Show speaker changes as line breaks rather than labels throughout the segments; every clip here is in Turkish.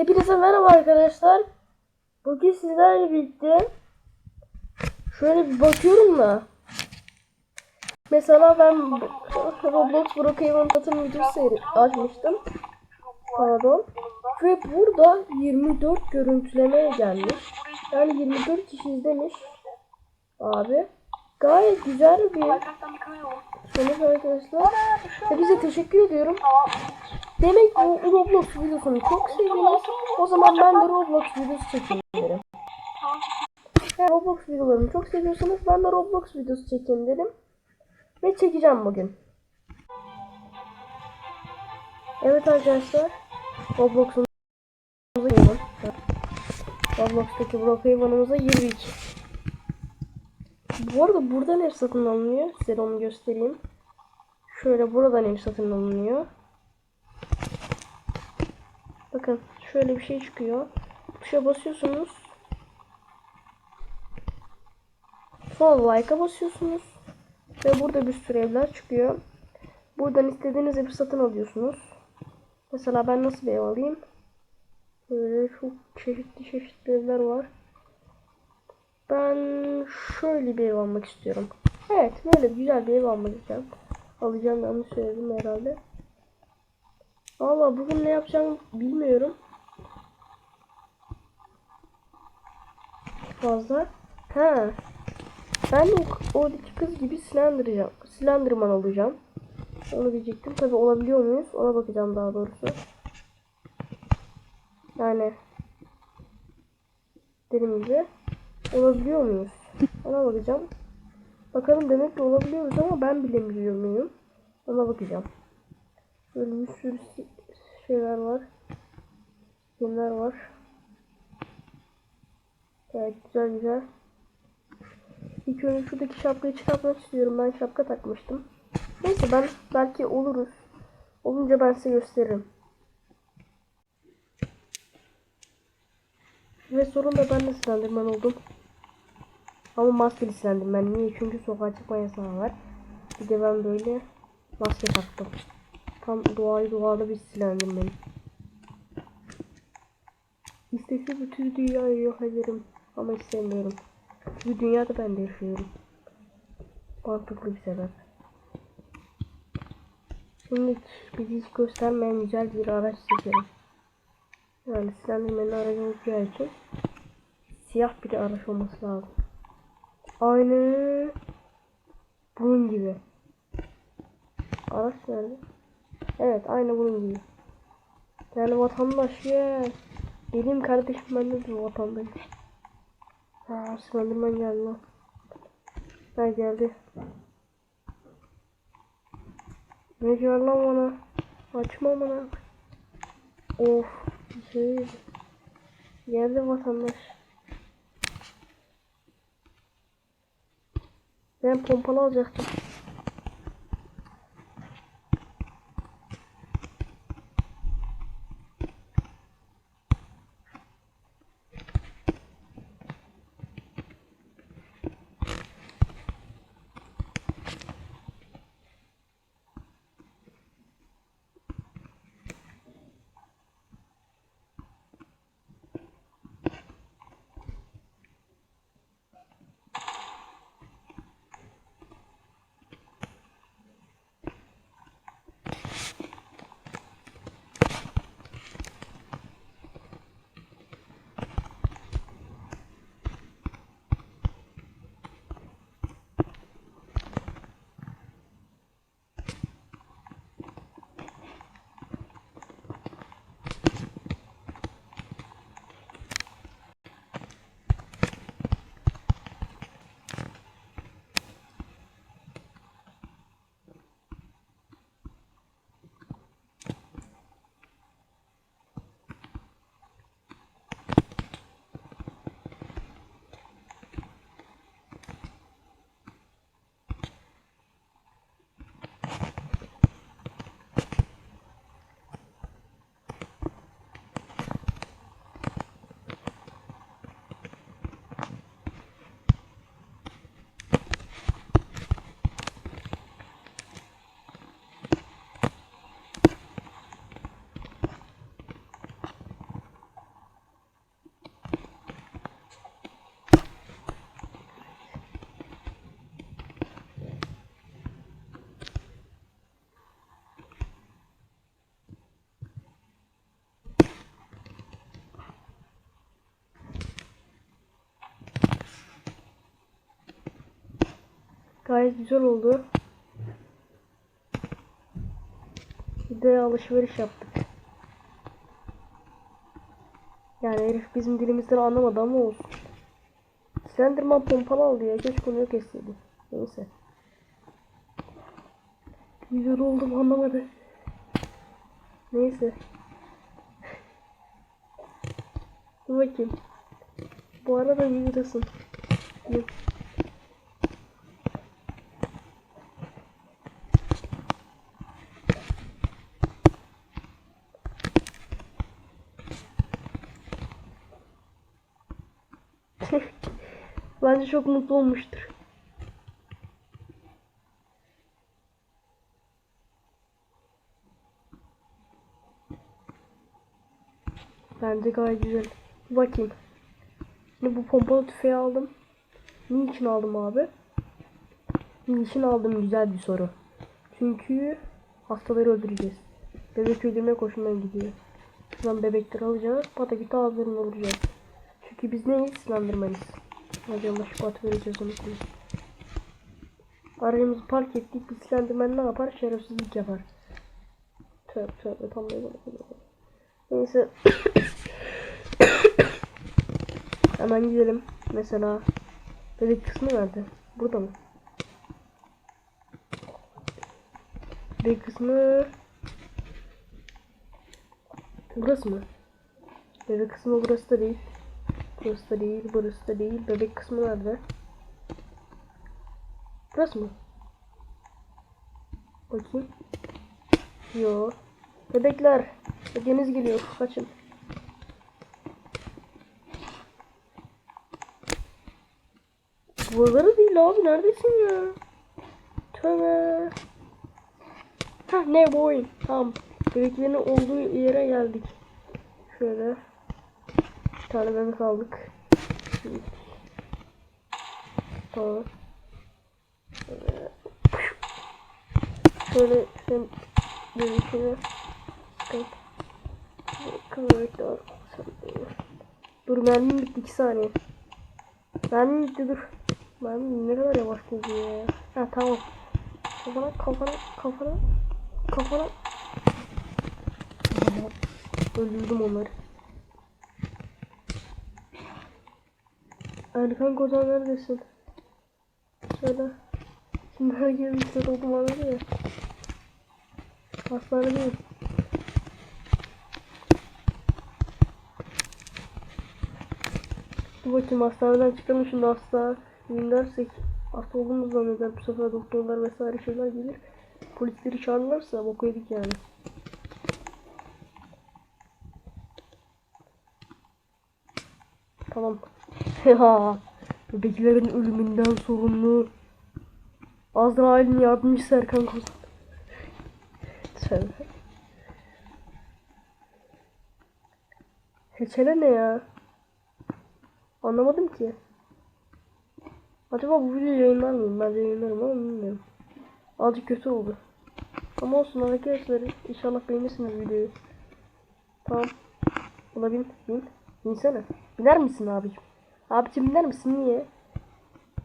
Hepinize merhaba arkadaşlar. Bugün sizlerle birlikte şöyle bir bakıyorum da mesela ben Roblox Brookhaven satın videosu seyret açmıştım. Pardon. Ve burada 24 görüntülemeye gelmiş. Yani 24 kişi izlemiş. Abi. Gayet güzel bir sonuç arkadaşlar. Hepinize teşekkür ediyorum. Demek bu Roblox videosunu çok sevdiniz. O zaman ben de Roblox videosu çekeyim derim. Yani Roblox videolarını çok seviyorsanız ben de Roblox videosu çekeyim dedim. Ve çekeceğim bugün. Evet arkadaşlar. Roblox'umuza girelim. Roblox'taki Brookhaven'ımıza girdik. Bu arada buradan ev satın alınıyor. Size onu göstereyim. Şöyle buradan ev satın alınıyor. Bakın şöyle bir şey çıkıyor. Tuşa basıyorsunuz. Sonra like'a basıyorsunuz. Ve burada bir sürü evler çıkıyor. Buradan istediğiniz evi satın alıyorsunuz. Mesela ben nasıl bir ev alayım? Böyle çok çeşitli çeşitli evler var. Ben şöyle bir ev almak istiyorum. Evet böyle güzel bir ev almak istiyorum. Alacağım yanlış söyledim herhalde. Valla bugün ne yapacağımı bilmiyorum. Fazla. Ha. Ben de oradaki kız gibi Slender'cağım. Slenderman olacağım. Onu diyecektim. Tabi olabiliyor muyuz? Ona bakacağım daha doğrusu. Yani dediğim gibi olabiliyor muyuz? Ona bakacağım. Bakalım demek ki olabiliyoruz ama ben bilemiyor muyum? Ona bakacağım. Böyle bir sürü şeyler var. Kimler var. Evet güzel güzel. İlk önce şuradaki şapkayı çıkartmak istiyorum. Ben şapka takmıştım. Neyse ben belki oluruz. Olunca ben size gösteririm. Ve sonunda ben de Slenderman oldum. Ama maskeli Slenderman. Niye? Çünkü sokağa çıkma yasağı var. Bir de ben böyle maske taktım. Tam doğayı doğada bir Slenderman. İstese bütün dünyayı yok ederim. Ama istemiyorum. Çünkü dünyada ben de yaşıyorum. Mantıklı bir sebep. Şimdi bizi hiç göstermeyen güzel bir araç seçelim. Yani Slenderman'in aracı olacağı için siyah bir araç olması lazım. Aynı bunun gibi. Araç nerede? Evet aynı bunun gibi. Yani vatandaş ya. Benim kardeşim ben de bir vatandaş. Ha Slenderman geldi lan. Ha geldi. Ne diyor lan bana? Açma bana. Of. Şey. Geldi vatandaş. Ben pompalı alacaktım. Gayet güzel oldu. Bir de alışveriş yaptık. Yani herif bizim dilimizden anlamadı ama olsun. Slenderman pompalı aldı ya. Keşke onu yok etseydi. Neyse. Güzel oldum anlamadı. Neyse. Dur bakayım. Bu arada videodasın. Yok. Bence çok mutlu olmuştur. Bence gayet güzel. Bakayım. Şimdi bu pompalı tüfeği aldım. Niçin aldım abi? Niçin aldım güzel bir soru. Çünkü hastaları öldüreceğiz. Bebek öldürme koşundan gidiyor. Şuradan bebekleri alacağız. Patakütü ağızlarını vuracağız. Çünkü biz neyiz? Slandırmayız. Allah şipat vereceğiz onu. Aracımızı park ettik. Biz Slenderman ne yapar? Şerefsizlik yapar. Tövbe tövbe tam böyle. Neyse. Hemen gidelim. Mesela bebek kısmı nerede? Burada mı? Bebek kısmı Burası mı? Bebek kısmı burası da değil. Burası da değil, burası da değil. Bebek kısmı nerede? Burası mı? Bakayım. Yo. Bebekler. Deniz geliyor. Kaçın. Buraları değil abi. Neredesin ya? Tövbe. Hah ne boy. Tamam. Bebeklerin olduğu yere geldik. Şöyle. Tane bebek aldık. Şöyle. Sen bebekleri Bak. Kıvırcık Dur mermim bitti 2 saniye. Mermim bitti dur. Mermim ne kadar yavaş gidiyor ya. Ha tamam. Kafana kafana kafana kafana. Öldürdüm onları. Erkan Kozan neredesin? Söyle. Şimdi herkes bir şey oldu anladı ya. Hastanedeyim. Dur bakayım hastaneden çıkalım şimdi hasta dersek hasta olduğumuzu zanneder bu sefer doktorlar vesaire şeyler gelir. Polisleri çağırırlarsa boku yedik yani. Tamam. Bebeklerin ölümünden sorumlu Azrail'in yardımcısı Erkan Kozan. Tövbe. Heçele ne ya? Anlamadım ki. Acaba bu videoyu yayınlar mıyım? Bence yayınlarım ama bilmiyorum. Azıcık kötü oldu. Ama olsun arkadaşlar. İnşallah beğenirsiniz videoyu. Tamam. Buna bin. Bin. Binsene. Biner misin abicim? Abicim biner misin? Niye?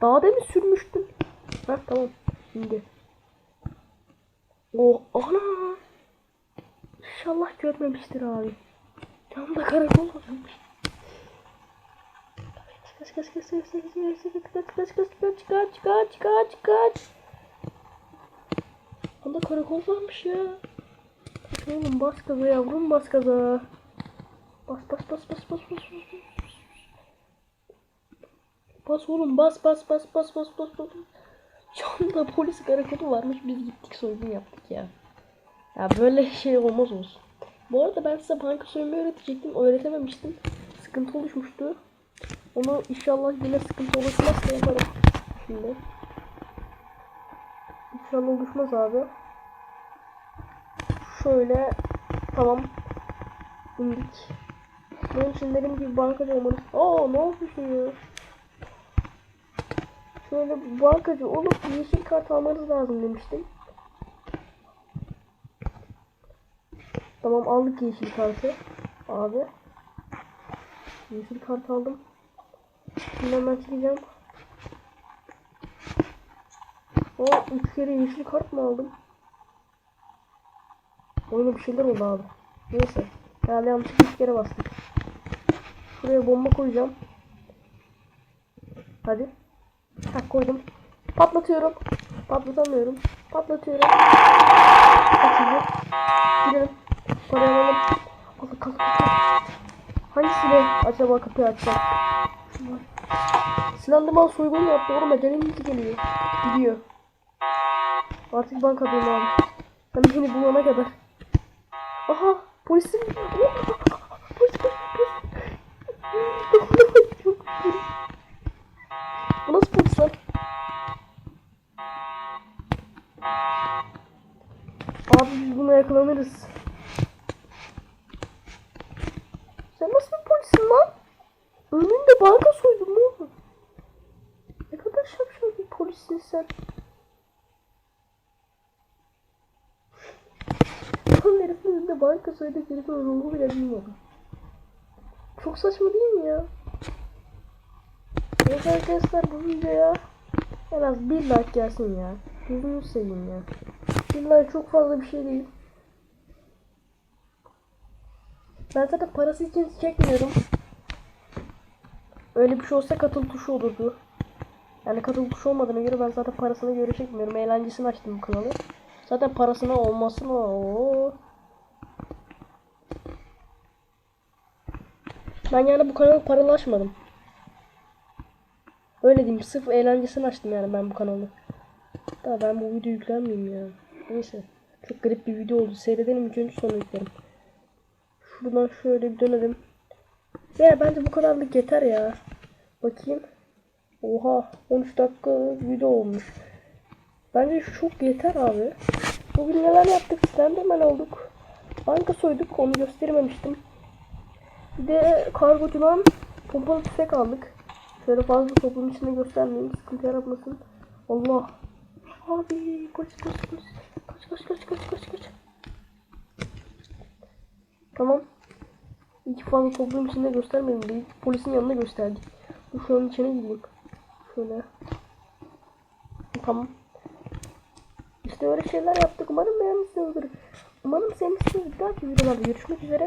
Daha demin sürmüştün. Ha tamam. Şimdi. Oh ana. İnşallah görmemiştir abi. Yanında karakol olmuş. Kaç kaç kaç kaç kaç kaç kaç kaç kaç kaç kaç kaç kaç kaç Anda karakol varmış ya. Kaç oğlum bas gaza yavrum bas gaza. Bas bas bas bas bas bas bas. Bas oğlum bas bas bas bas bas bas bas. Yanında polis karakolu varmış biz gittik soygun yaptık ya. Ya böyle şey olmaz olsun. Bu arada ben size banka soymayı öğretecektim. Öğretememiştim. Sıkıntı oluşmuştu. Onu inşallah yine sıkıntı oluşmazsa yaparım. Şimdi. İnşallah oluşmaz abi. Şöyle. Tamam. İndik. Bunun için dediğim gibi bankacı olmanız. Aa ne yapıyorsun ya? Şöyle bankacı olup yeşil kart almanız lazım demiştim. Tamam aldık yeşil kartı. Abi. Yeşil kart aldım. Şimdi hemen çıkacağım. O üç kere yeşil kart mı aldım? Oyuna bir şeyler oldu abi. Neyse. Herhalde yanlışlıkla üç kere bastık. Şuraya bomba koyacağım. Hadi. Ha koydum. Patlatıyorum. Patlatamıyorum. Patlatıyorum. Kaçırdım. Gidelim. Parayı alalım. Kalk kalk kalk. Hangisiyle acaba kapıyı açacağım? Şunlar. Sinan Duman soygun yaptı oğlum ecelimiz geliyor. Gidiyor. Artık bankadayım abi. Sen beni bulana kadar. Aha polisim. Polis polis polis. Çok polis. Bu nasıl polis lan? Abi biz buna yakalanırız. Sen nasıl bir polissin lan? Önünde banka soydun mu oğlum? Ne kadar şapşal bir polissin sen. Lan herifin önünde banka soydu herifin ruhu bile bilmiyorum. Çok saçma değil mi ya? Evet arkadaşlar bu videoya en az bir like gelsin ya. Gözünü seveyim ya. Bir like çok fazla bir şey değil. Ben zaten parası için çekmiyorum. Öyle bir şey olsa katıl tuşu olurdu. Yani katıl tuşu olmadığına göre ben zaten parasına göre çekmiyorum. Eğlencesini açtım kanalı. Zaten parasına olmasın o. Ben yani bu kanalı paralı açmadım. Öyle diyeyim. Sırf eğlencesini açtım yani ben bu kanalı. Daha ben bu video yüklenmeyeyim ya. Neyse. Çok garip bir video oldu. Seyredelim ilk önce sonra yüklerim. Şuradan şöyle bir dönelim. Ya bence bu kadarlık yeter ya. Bakayım. Oha 13 dakika video olmuş. Bence çok yeter abi. Bugün neler yaptık? Slenderman olduk. Banka soyduk. Onu göstermemiştim. Bir de kargocudan pompalı tüfek aldık. Şöyle fazla toplum içinde göstermeyeyim. Sıkıntı yaratmasın. Allah. Abi polis polis polis. Kaç kaç kaç kaç kaç kaç. Tamam. İki fazla toplum içinde göstermeyelim değil. Polisin yanına gösterdik. Bu şu an içine gireyim. Şöyle. Tamam. İşte öyle şeyler yaptık. Umarım beğenmişsinizdir. Umarım sevmişsinizdir. Bir dahaki videolarda görüşmek üzere.